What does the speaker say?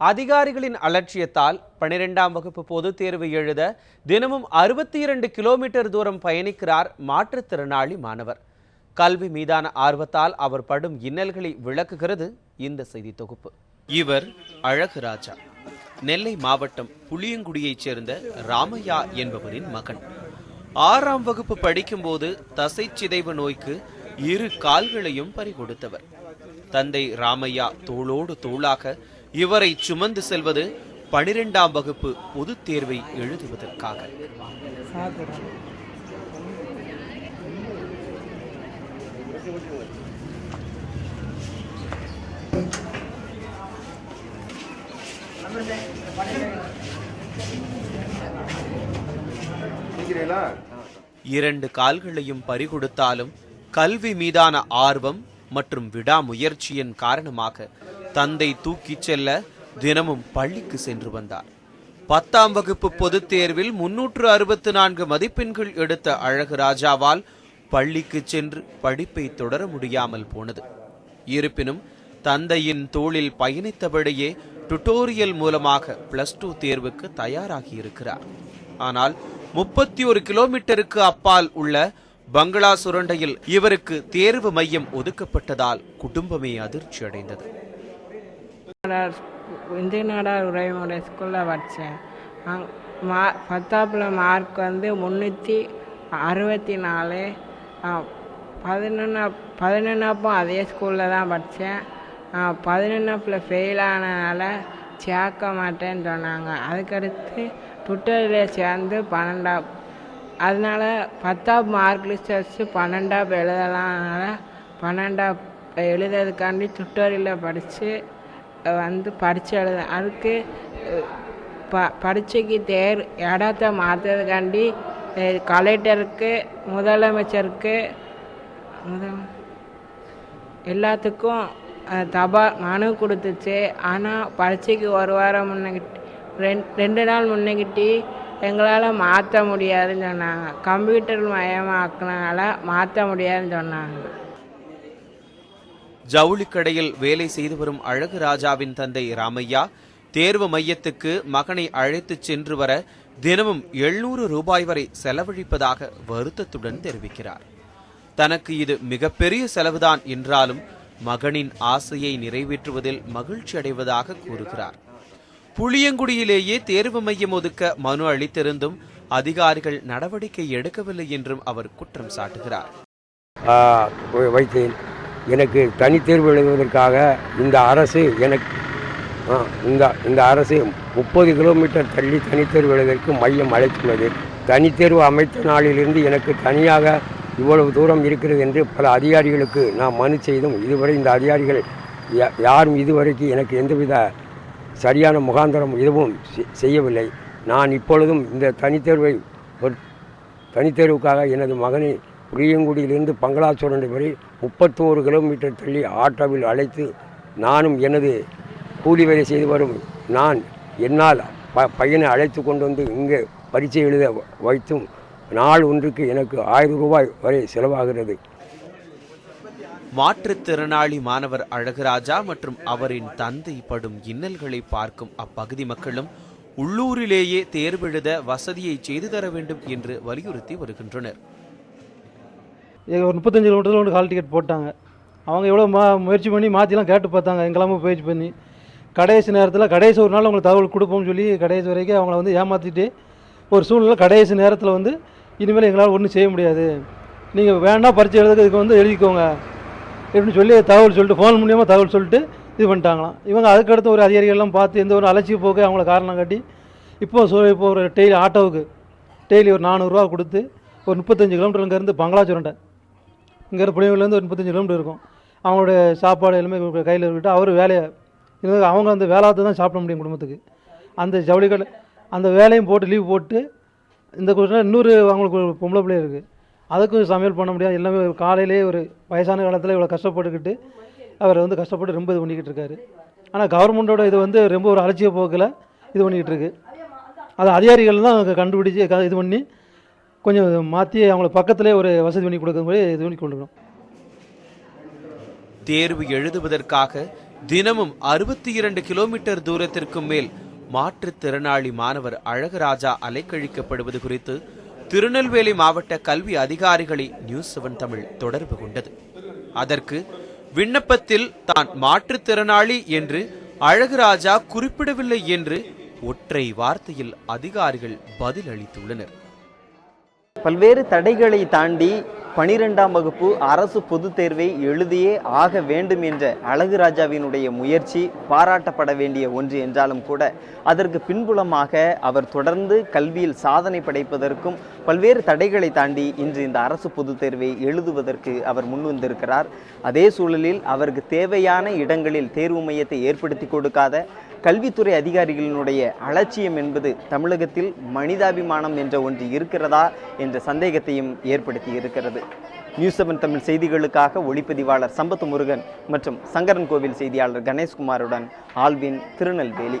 அதிகாரிகளின் அலட்சியத்தால் பனிரெண்டாம் வகுப்பு பொதுத் தேர்வு எழுத தினமும் அறுபத்தி இரண்டு கிலோமீட்டர் தூரம் பயணிக்கிறார் மாற்றுத்திறனாளி மாணவர். கல்வி மீதான ஆர்வத்தால் அவர் படும் இன்னல்களை விளக்குகிறது இந்த செய்தி தொகுப்பு. இவர் அழகுராஜா நெல்லை மாவட்டம் புளியங்குடியைச் சேர்ந்த ராமையா என்பவரின் மகன். ஆறாம் வகுப்பு படிக்கும்போது தசை சிதைவு நோய்க்கு இரு கால்களையும் பறிகொடுத்தவர். தந்தை ராமையா தோளோடு தோளாக இவரை சுமந்து செல்வது பனிரெண்டாம் வகுப்பு பொதுத் தேர்வை எழுதுவதற்காக. இரண்டு கால்களையும் பறிகொடுத்தாலும் கல்வி மீதான ஆர்வம் மற்றும் விடாமுயற்சியின் காரணமாக தந்தை தூக்கிச் செல்ல தினமும் பள்ளிக்கு சென்று வந்தார். பத்தாம் வகுப்பு பொதுத் தேர்வில் முன்னூற்று அறுபத்து நான்கு மதிப்பெண்கள் எடுத்த அழகு ராஜாவால் பள்ளிக்கு சென்று படிப்பை தொடர முடியாமல் போனது. இருப்பினும் தந்தையின் தோளில் பயணித்தபடியே டுட்டோரியல் மூலமாக பிளஸ் டூ தேர்வுக்கு தயாராகி இருக்கிறார் ஆனால் முப்பத்தி ஒரு கிலோமீட்டருக்கு அப்பால் உள்ள பங்களா சுரண்டையில் இவருக்கு தேர்வு மையம் ஒதுக்கப்பட்டதால் குடும்பமே அதிர்ச்சி அடைந்தது நாடார் இந்திய நாடார் உறவுமுறை ஸ்கூலில் படித்தேன் மா பத்தாப்பில் மார்க் வந்து முந்நூற்றி அறுபத்தி நாலு பதினொன்னா பதினொன்றாப்பும் அதே ஸ்கூலில் தான் படித்தேன் பதினொன்றாப்பில் ஃபெயில் ஆனதுனால சேர்க்க மாட்டேன்னு சொன்னாங்க. அதுக்கடுத்து ட்விட்டரில் சேர்ந்து பன்னெண்டாப் அதனால பத்தாப் மார்க் லிஸ்ட் வச்சு பன்னெண்டாப் எழுதலாம்னால பன்னெண்டாப் எழுதுறதுக்காண்டி ட்விட்டரில் படித்து வந்து பரீட்சை எழுத அதுக்கு ப பரீட்சைக்கு தேர் இடத்த மாற்றுறதுக்காண்டி கலெக்டருக்கு முதலமைச்சருக்கு முதல் எல்லாத்துக்கும் தபால் தபா மனு கொடுத்துச்சு. ஆனால் பரீட்சைக்கு ஒரு வாரம் முன்னகிட்டு ரெண் ரெண்டு நாள் முன்னகிட்டி எங்களால் மாற்ற முடியாதுன்னு சொன்னாங்க. கம்ப்யூட்டர் மயமாக்குனால மாற்ற முடியாதுன்னு சொன்னாங்க. ஜவுளி கடையில் வேலை செய்து வரும் அழகு ராஜாவின் தந்தை ராமையா தேர்வு மையத்துக்கு மகனை அழைத்துச் சென்று வர தினமும் எழுநூறு ரூபாய் வரை செலவழிப்பதாக வருத்தத்துடன் தெரிவிக்கிறார். தனக்கு இது மிகப்பெரிய செலவுதான் என்றாலும் மகனின் ஆசையை நிறைவேற்றுவதில் மகிழ்ச்சி அடைவதாக கூறுகிறார். புளியங்குடியிலேயே தேர்வு மையம் ஒதுக்க மனு அளித்திருந்தும் அதிகாரிகள் நடவடிக்கை எடுக்கவில்லை என்றும் அவர் குற்றம் சாட்டுகிறார். வைத்தேன். எனக்கு தனித்தேர்வு எழுதுவதற்காக இந்த அரசு எனக்கு இந்த இந்த அரசு முப்பது கிலோமீட்டர் தள்ளி தனித்தேர்வு எழுதற்கு மையம் அழைத்துள்ளது தனித்தேர்வு அமைத்த நாளிலிருந்து எனக்கு தனியாக இவ்வளவு தூரம் இருக்கிறது என்று பல அதிகாரிகளுக்கு நான் மனு செய்தும் இதுவரை இந்த அதிகாரிகள் யா- யாரும் இதுவரைக்கும் எனக்கு எந்தவித சரியான முகாந்தரம் எதுவும் செ- செய்யவில்லை. நான் இப்பொழுதும் இந்த தனித்தேர்வை ஒரு தனித்தேர்வுக்காக எனது மகனை புளியங்குடியிலிருந்து பங்களாச்சுரண்டை வரை முப்பத்தோரு கிலோமீட்டர் தள்ளி ஆட்டோவில் அழைத்து நானும் எனது கூலி வேலை செய்து வரும் நான் என்னால் ப பையனை அழைத்து கொண்டு வந்து இங்கே பரீட்சை எழுத வைத்தும் நாள் ஒன்றுக்கு எனக்கு ஆயிரம் ரூபாய் வரை செலவாகிறது. மாற்றுத்திறனாளி மாணவர் அழகுராஜா மற்றும் அவரின் தந்தை படும் இன்னல்களை பார்க்கும் அப்பகுதி மக்களும் உள்ளூரிலேயே தேர்வெழுத வசதியை செய்து தர வேண்டும் என்று வலியுறுத்தி வருகின்றனர். ஒரு முப்பத்தஞ்சு கிலோமீட்டரில் ஒன்று ஹால் டிக்கெட் போட்டாங்க. அவங்க எவ்வளோ மா முயற்சி பண்ணி மாற்றிலாம் கேட்டு பார்த்தாங்க. எங்கெல்லாமோ முயற்சி பண்ணி. கடைசி நேரத்தில் கடைசி ஒரு நாள் உங்களுக்கு தகவல் கொடுப்போம்னு சொல்லி கடைசி வரைக்கும் அவங்கள வந்து ஏமாற்றிட்டு ஒரு சூழ்நிலை கடைசி நேரத்தில் வந்து இனிமேல் எங்களால் ஒன்றும் செய்ய முடியாது. நீங்கள் வேணால் பரிச்சை எழுதுறதுக்கு வந்து எழுதிக்கோங்க. இப்படின்னு சொல்லி தகவல் சொல்லிட்டு ஃபோன் மூலியமாக தகவல் சொல்லிட்டு இது பண்ணிட்டாங்களாம். இவங்க அதுக்கடுத்து ஒரு அதிகாரிகள்லாம் பார்த்து எந்த ஒரு அலட்சிய போக்கு அவங்கள காரணம் காட்டி இப்போ சொ இப்போ ஒரு டெய்லி ஆட்டோவுக்கு டெய்லி ஒரு நானூறுரூவா கொடுத்து ஒரு முப்பத்தஞ்சு கிலோமீட்டர் இங்கேருந்து பங்களாச்சுரண்டை இங்கே புளியங்குடிலேருந்து ஒரு முப்பத்தஞ்சு கிலோமீட்டர் இருக்கும். அவங்களுடைய சாப்பாடு எல்லாமே கையில் இருக்கிட்டு அவர் வேலையை அவங்க அந்த வேலாத்தை தான் சாப்பிட முடியும் குடும்பத்துக்கு. அந்த ஜவுளி கடை அந்த வேலையும் போட்டு லீவ் போட்டு இந்த கொஸ்டின் இன்னொரு அவங்களுக்கு ஒரு பொம்பளை பிள்ளை இருக்குது அதுக்கும் சமையல் பண்ண முடியாது. எல்லாமே காலையிலேயே ஒரு வயசான காலத்தில் இவ்வளோ கஷ்டப்பட்டுக்கிட்டு அவர் வந்து கஷ்டப்பட்டு ரொம்ப இது பண்ணிக்கிட்டு இருக்காரு. ஆனால் கவர்மெண்ட்டோட இது வந்து ரொம்ப ஒரு அலட்சிய போக்கில் இது பண்ணிக்கிட்டு இருக்கு. அது அதிகாரிகள் தான் கண்டுபிடிச்சி க- இது பண்ணி கொஞ்சம் மாற்றி அவங்கள பக்கத்துலேயே ஒரு வசதி பண்ணி கொடுக்குற மாதிரி இது பண்ணி கொண்டு தேர்வு எழுதுவதற்காக தினமும் அறுபத்தி இரண்டு கிலோமீட்டர் தூரத்திற்கும் மேல் மாற்றுத்திறனாளி மாணவர் அழகராஜா அலைக்கழிக்கப்படுவது குறித்து திருநெல்வேலி மாவட்ட கல்வி அதிகாரிகளை நியூஸ் செவன் தமிழ் தொடர்பு கொண்டது. அதற்கு விண்ணப்பத்தில் தான் மாற்றுத்திறனாளி என்று அழகுராஜா குறிப்பிடவில்லை என்று ஒற்றை வார்த்தையில் அதிகாரிகள் பதில் அளித்துள்ளனர் பல்வேறு தடைகளை தாண்டி பனிரெண்டாம் வகுப்பு அரசு பொதுத் தேர்வை எழுதியே ஆக வேண்டும் என்ற அழகு ராஜாவினுடைய முயற்சி பாராட்டப்பட வேண்டிய ஒன்று என்றாலும் கூட அதற்கு பின்புலமாக அவர் தொடர்ந்து கல்வியில் சாதனை படைப்பதற்கும் பல்வேறு தடைகளை தாண்டி இன்று இந்த அரசு பொதுத் தேர்வை எழுதுவதற்கு அவர் முன்வந்திருக்கிறார் அதே சூழலில் அவருக்கு தேவையான இடங்களில் தேர்வு மையத்தை ஏற்படுத்தி கொடுக்காத கல்வித்துறை அதிகாரிகளினுடைய அலட்சியம் என்பது தமிழகத்தில் மனிதாபிமானம் என்ற ஒன்று இருக்கிறதா என்ற சந்தேகத்தையும் ஏற்படுத்தி இருக்கிறது. நியூஸ் செவன் தமிழ் செய்திகளுக்காக ஒளிப்பதிவாளர் சம்பத் முருகன் மற்றும் சங்கரன் கோவில் செய்தியாளர் கணேஷ்குமாருடன் ஆல்வின் திருநெல்வேலி.